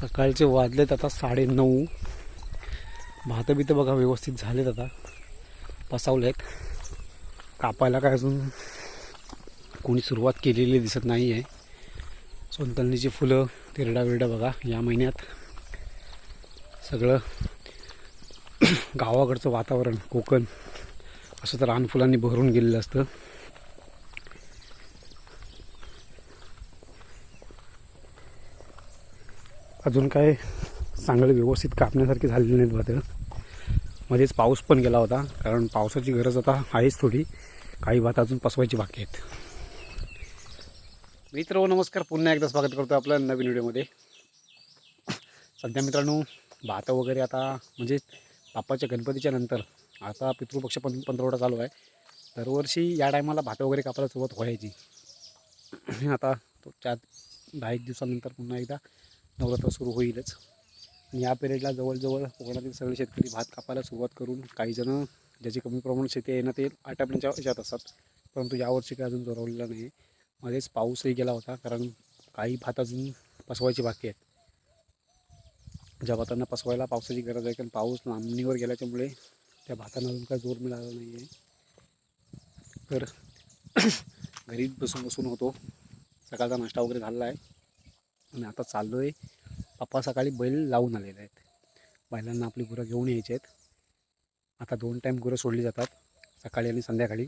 सकाळचे वाजलेत आता साडे नऊ भातं बितं बघा व्यवस्थित झालेत आता. पसावलेत कापायला काय अजून कोणी सुरुवात केलेली दिसत नाही आहे सोनतलनीची फुलं तिरडा विरडा बघा या महिन्यात. सगळं गावाकडचं वातावरण कोकण. असं तर रानफुलांनी भरून गेलेलं असतं. अजून काय चांगलं व्यवस्थित कापण्यासारखे झालेले नाहीत भात. मध्येच पाऊस पण गेला होता कारण पावसाची गरज आता आहेच थोडी. काही भात अजून पसवायची बाकी आहेत. मित्र हो, नमस्कार. पुन्हा एकदा स्वागत करतो आपल्या नवीन व्हिडिओमध्ये. सध्या मित्रांनो भात वगैरे आता म्हणजे बाप्पाच्या गणपतीच्या नंतर आता पितृपक्ष पण पंधरवडा चालू आहे. दरवर्षी या टायमाला भातं वगैरे कापायला सुरुवात व्हायची. आता तो चार दहा एक दिवसानंतर पुन्हा एकदा नवरात्र सुरू होईलच. आणि या पिरियडला जवळजवळ कोकणातील सगळे शेतकरी भात कापायला सुरुवात करून काही जण ज्याची कमी प्रमाणात शेती आहे ना ते आटापण्याच्या याच्यात असतात. परंतु यावर्षी काही अजून जोरवलेला नाही. मध्येच पाऊसही गेला होता कारण काही भात अजून पसवायची बाकी आहेत. ज्या भातांना पसवायला पावसाची गरज आहे कारण पाऊस लांबणीवर गेल्याच्यामुळे त्या भातांना अजून काही जोर मिळाला नाही आहे तर घरी बसून बसून होतो. सकाळचा नाश्ता वगैरे झालेला आहे. आणि आता चाललो आहे. पप्पा सकाळी बैल लावून आलेले आहेत. बैलांना आपली गुरं घेऊन यायची आहेत. आता दोन टाईम गुरं सोडली जातात. सकाळी आणि संध्याकाळी.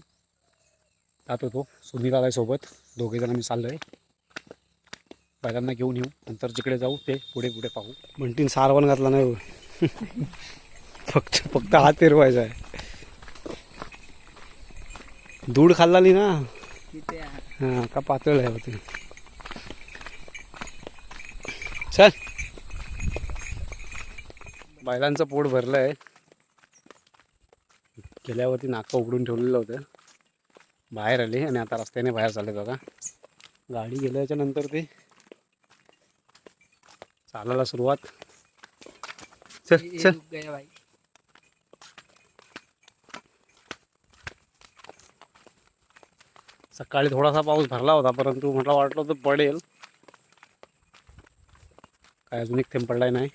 जात होतो सुनील आलाय सोबत दोघे जण आम्ही चाललो आहे बैलांना घेऊन येऊ. नंतर जिकडे जाऊ ते पुढे पुढे पाहू. म्हणतीन सारवण घातला नाही. फक्त फक्त हात फिरवायचा आहे. दूध खाल्ला ना? हां का पातळ आहे होते चल बैलांचं पोट भरलं आहे गेल्यावरती नाका उघडून ठेवलेलं होतं. बाहेर आले आणि आता रस्त्याने बाहेर चालले बघा. गाडी गेल्याच्यानंतर ते चालायला सुरुवात. चल चल. सकाळी थोडासा पाऊस भरला होता परंतु म्हटलं वाटलं होतं पडेल. काय अजून एक थेंब पडलाय नाही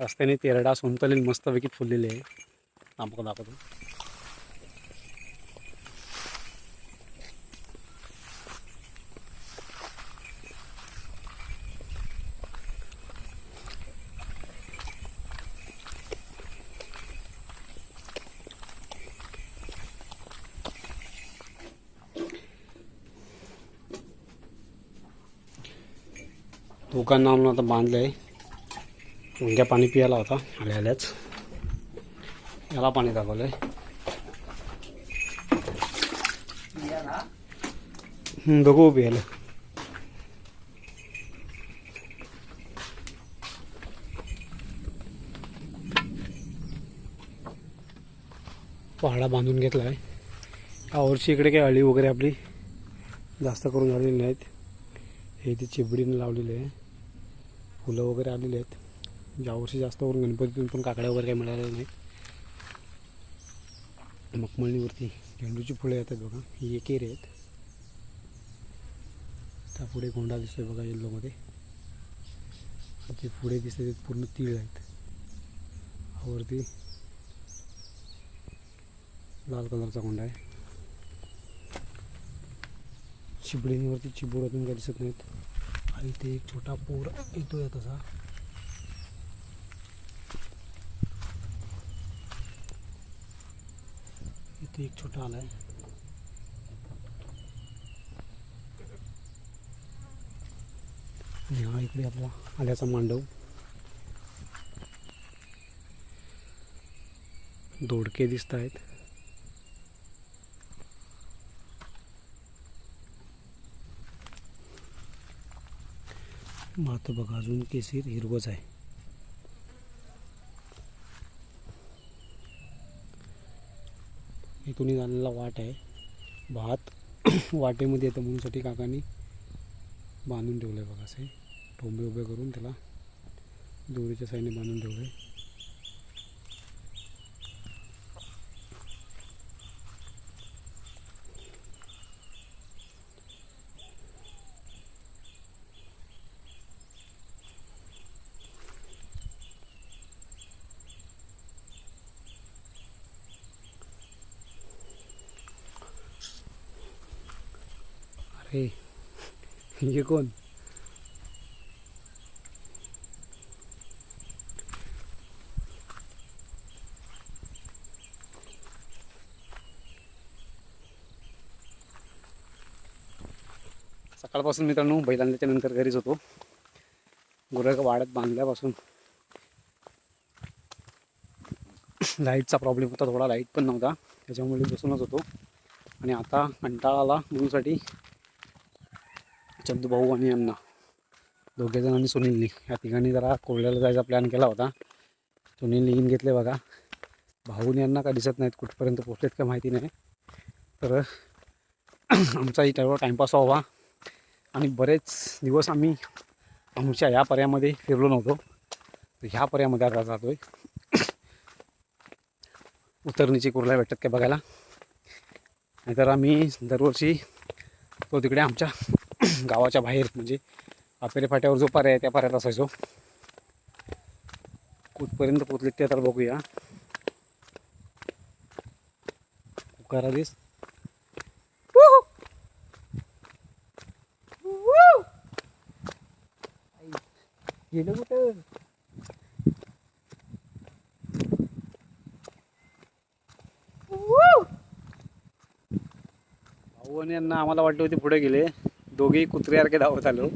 रस्त्याने तेरडा सोनतलेल मस्तपैकी फुललेले आहे. दाखवतो दाखवतो. दुकान आणून आता बांधलं आहे मुंग्या पाणी पियाला होता आल्या आल्याच. याला पाणी दाखवलं आहे बघू उभी पहाडा बांधून घेतला आहे यावर्षी इकडे काही अळी वगैरे आपली जास्त करून झालेली नाहीत. हे ती चिबडीनं लावलेली आहे. फुलं वगैरे आलेली आहेत. यावर्षी जास्त करून गणपतीतून पण काकड्या वगैरे काही मिळालेल्या नाही मखमळणीवरती झेंडूची फुलं येतात बघा ही एकेरी आहेत. त्या पुढे गोंडा दिसतोय बघा येल्लोमध्ये. ते पुढे दिसते ते पूर्ण तीळ आहेत. वरती लाल कलरचा गोंडा आहे. चिबडीवरती चिबूड अजून काही दिसत नाहीत. आणि ते एक छोटा पूर येतोय तसा. इथे एक छोटा आलाय आणि हा इकडे आपला आल्याचा मांडव। दोडके दिसत आहेत मात्र बघा अजून केसीर हिरवच आहे इथून आणलेला वाट आहे. भात वाटेमध्ये येतं म्हणूनसाठी काकांनी बांधून ठेवलं आहे बघा असे. टोंबे उभे करून त्याला दोरीच्या साईने बांधून ठेवलं आहे अरे हे कोण सकाळपासून मित्रांनो बैलांच्या नंतर घरीच होतो. गुरं वाड्यात बांधल्यापासून लाईटचा प्रॉब्लेम होता थोडा लाइट पण नव्हता त्याच्यामुळे बसूनच होतो. आणि आता कंटाळा आला म्हणूनसाठी चंदूभाऊ आणि यांना. दोघेजण आणि सुनीलनी या तिघांनी जरा कोरड्याला जायचा प्लॅन केला होता. सुनीलने इन घेतले बघा. भाऊनी यांना का दिसत नाहीत कुठपर्यंत पोचलेत का माहिती नाही. तर आमचाही तेवढा टाईमपास व्हावा. आणि बरेच दिवस आम्ही आमच्या ह्या पर्यामध्ये फिरलो नव्हतो. तर ह्या पर्यामध्ये आता जातो आहे उतरणीची कुर्ला भेटतात काय बघायला. नाहीतर आम्ही दरवर्षी तो तिकडे आमच्या गावाच्या बाहेर म्हणजे आपेरे फाट्यावर जो पर्याय आहे त्या पर्यायात असायचो. कुठपर्यंत पोचले ते तर बघूया. करा दिस गेलं कुठं? भाऊ आणि यांना आम्हाला वाटलं होते पुढे गेले. दोघेही कुत्र्यासारखे धावत आलो.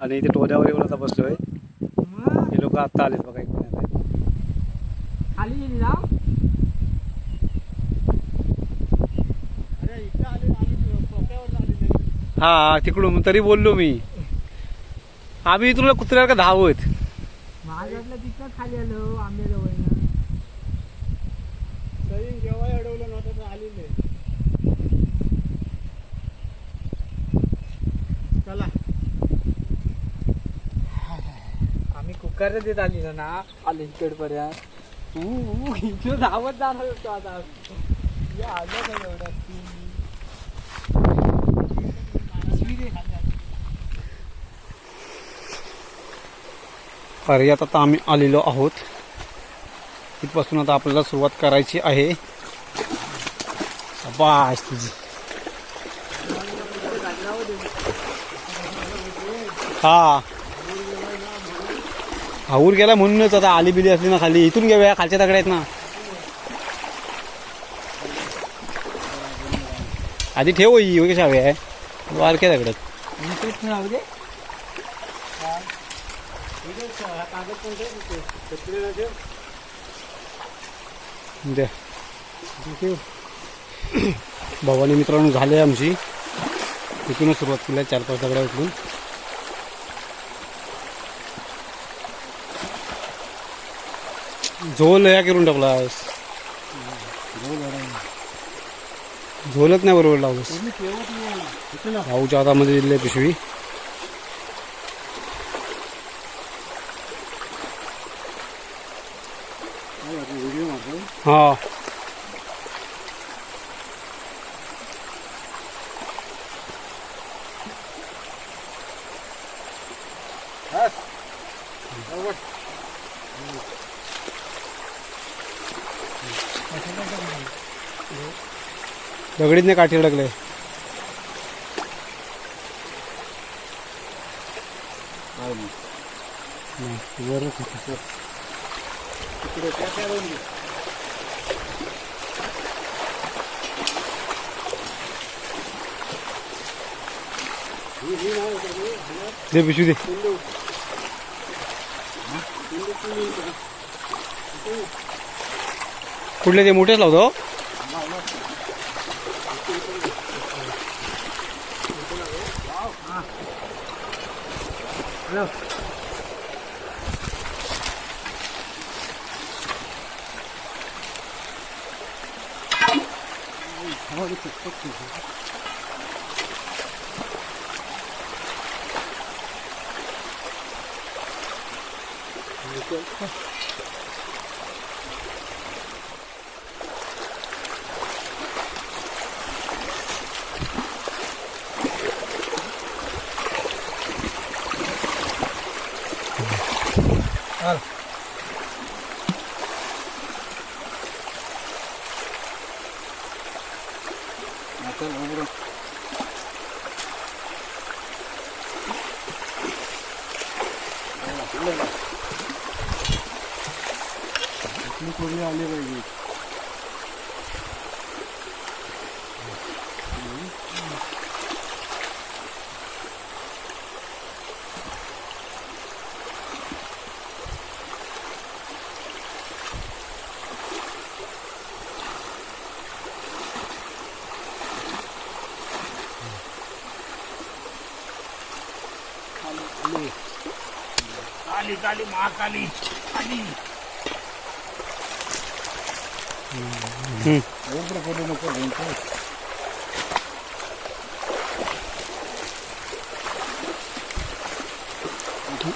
आणि इथे टोल्यावर येऊन आता बसलोय. हे लोक आता आलेत बघा इकडे खाली ना? हा तिकडून तरी बोललो मी. आम्ही इथून कुत्र्यासारखं धावत. खाली आलो आंबेजवळ जेव्हा अडवलं नव्हतं तर आलेले चला कुकर देत आली ना आले इकडपर्यंत ऊ इकडं धावत जाणार होतो आता. आलं का एवढं पर्यात आता आम्ही आलेलो आहोत. इथपासून आता आपल्याला सुरुवात करायची आहे. बास तुझी. हा. आऊर गेला म्हणूनच आता आली बिली असली ना खाली. इथून घेऊया खालच्या तगड्या आहेत ना. आधी ठेव ही कशा हवी आहे बारक्या तगड्यात द्या भवानी मित्रांनो झाले आमची. इथूनच सुरुवात केली आहे, चार पाच दगड्या उचलून. झोल या करून टाकलास झोलच नाही बरोबर लावलंस. भाऊच्या हातामध्ये दिली पिशवी. हा. दगडीत नाही काठी अडकले. दे पिशू दे. कुठले ते मोठेच लावतो. 왜요? 강하게 뚝뚝 주세요. 이렇게. कोणी आली पाहिजे आली खाली खाली करू नको भिंत.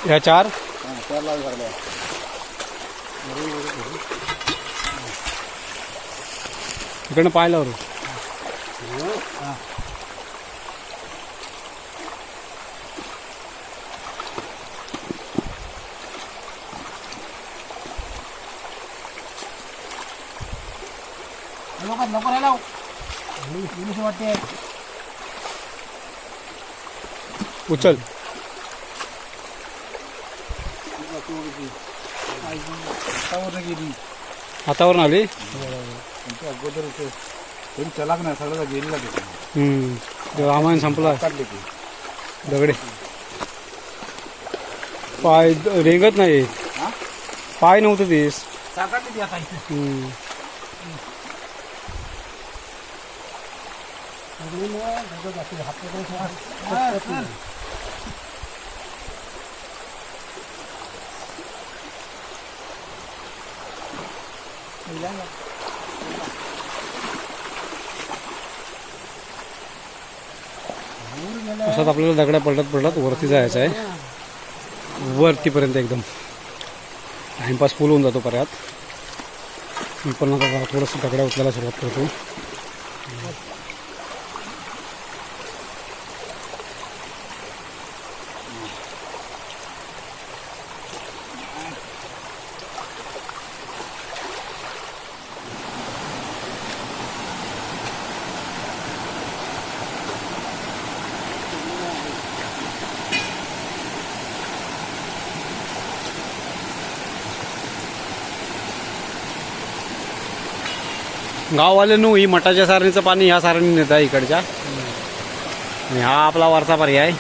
ह्या चार चार लाख झाल्या इकडनं पाहिलं बरं नको नको राहिला वाटते. उचल. हातावरून आली? त्यांच्या अगोदर ते- तरी चलाक नाही सगळं गेलेला तिथे हम्म. ते रामायण संपला. काढले दगडे. पाय रेंगत नाही. हा? पाय नव्हतं तेच साकारली ती आता इथे. हम्म. असंच आपल्याला दगडा पलटत पलटत वरती जायचं आहे. वरतीपर्यंत एकदम. टाइमपास फुल होऊन जातो परत मी पण आता थोडंसं दगडा उचलायला सुरुवात करतो. गाववाले नु ही मठाच्या सारणीचं पाणी ह्या सारणी नेता इकडच्या. आणि हा आपला वरचा पर्याय.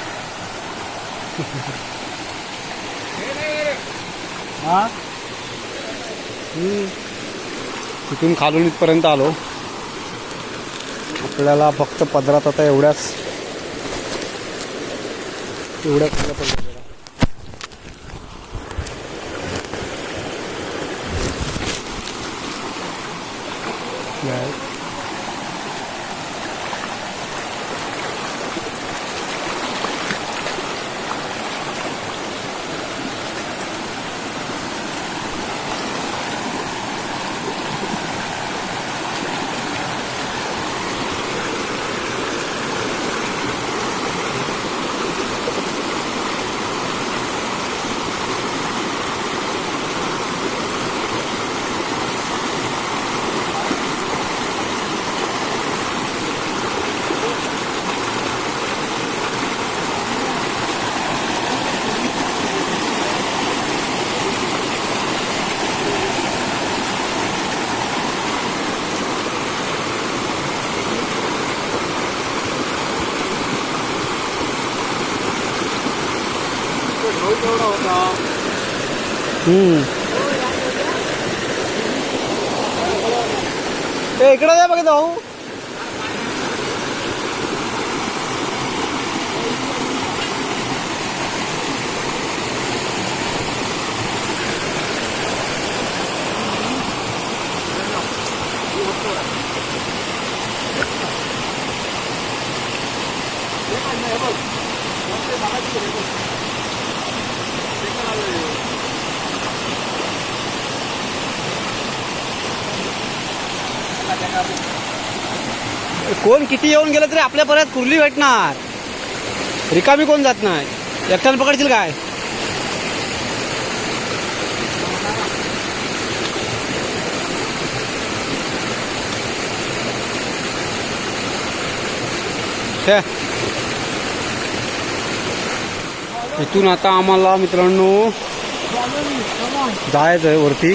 हा? तिथून खालून इथपर्यंत आलो. आपल्याला फक्त पदरात आता एवढ्याच एवढ्या એ એકડા જાય પગે તો આવું 내가 이거 해봐. 어떻게 나가지고 내가. 내가 하려고. कोण किती येऊन गेलं तरी आपल्या परत कुर्ली भेटणार. रिकामी कोण जात नाही. एकट्यानं पकडशील काय? इथून आता आम्हाला मित्रांनो जायचं आहे वरती.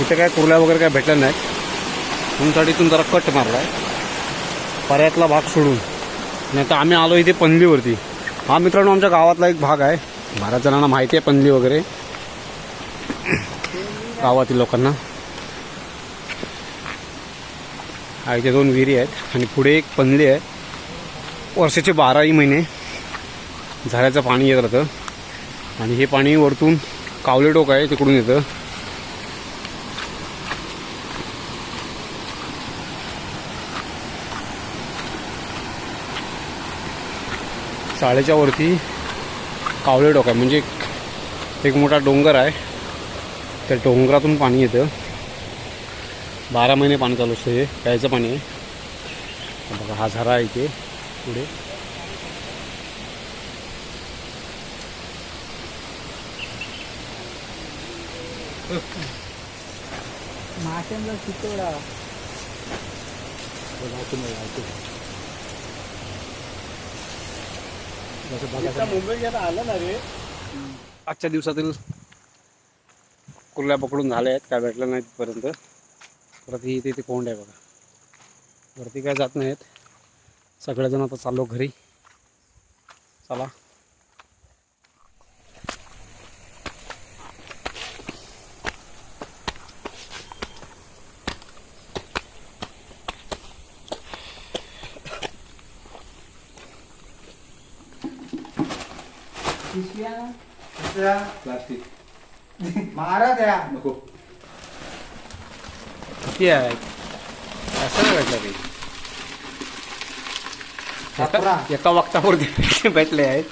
इथे काय कुर्ल्या वगैरे काय भेटल्या नाहीत. म्हणून इथून जरा कट मारला आहे पर्यातला भाग सोडून. नाही तर आम्ही आलो इथे पनलीवरती हा मित्रांनो आमच्या गावातला एक भाग आहे. बऱ्याच जणांना माहिती आहे पनली वगैरे. गावातील लोकांना. हा इथे दोन विहिरी आहेत आणि पुढे एक पनली आहे. वर्षाचे बाराही महिने. झऱ्याचं पाणी येत राहतं. आणि हे पाणी वरतून कावले टोक आहे तिकडून येतं. शाळेच्या वरती कावळे डोक आहे. म्हणजे एक- मोठा डोंगर आहे. त्या डोंगरातून पाणी येतं. बारा महिने पाणी चालू असतं हे. प्यायचं पाणी आहे. बघा हा झरा आहे इथे. पुढे. माशांचा शितोडा मुंबई आलं ना रे. आजच्या दिवसातील कुर्ल्या पकडून झाल्या आहेत काय भेटलं नाही तिथपर्यंत परत ही इथे इथे कोंड आहे बघा. वरती काय जात नाहीत. सगळेजण आता चाललो घरी. चला. प्लास्टिक मारा द्या नको. किती आहे? असं भेटलं काही. एका- वक्तावरती भेटले आहेत.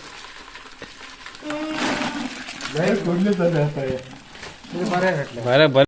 बऱ्या भेटल्या बरं बरं.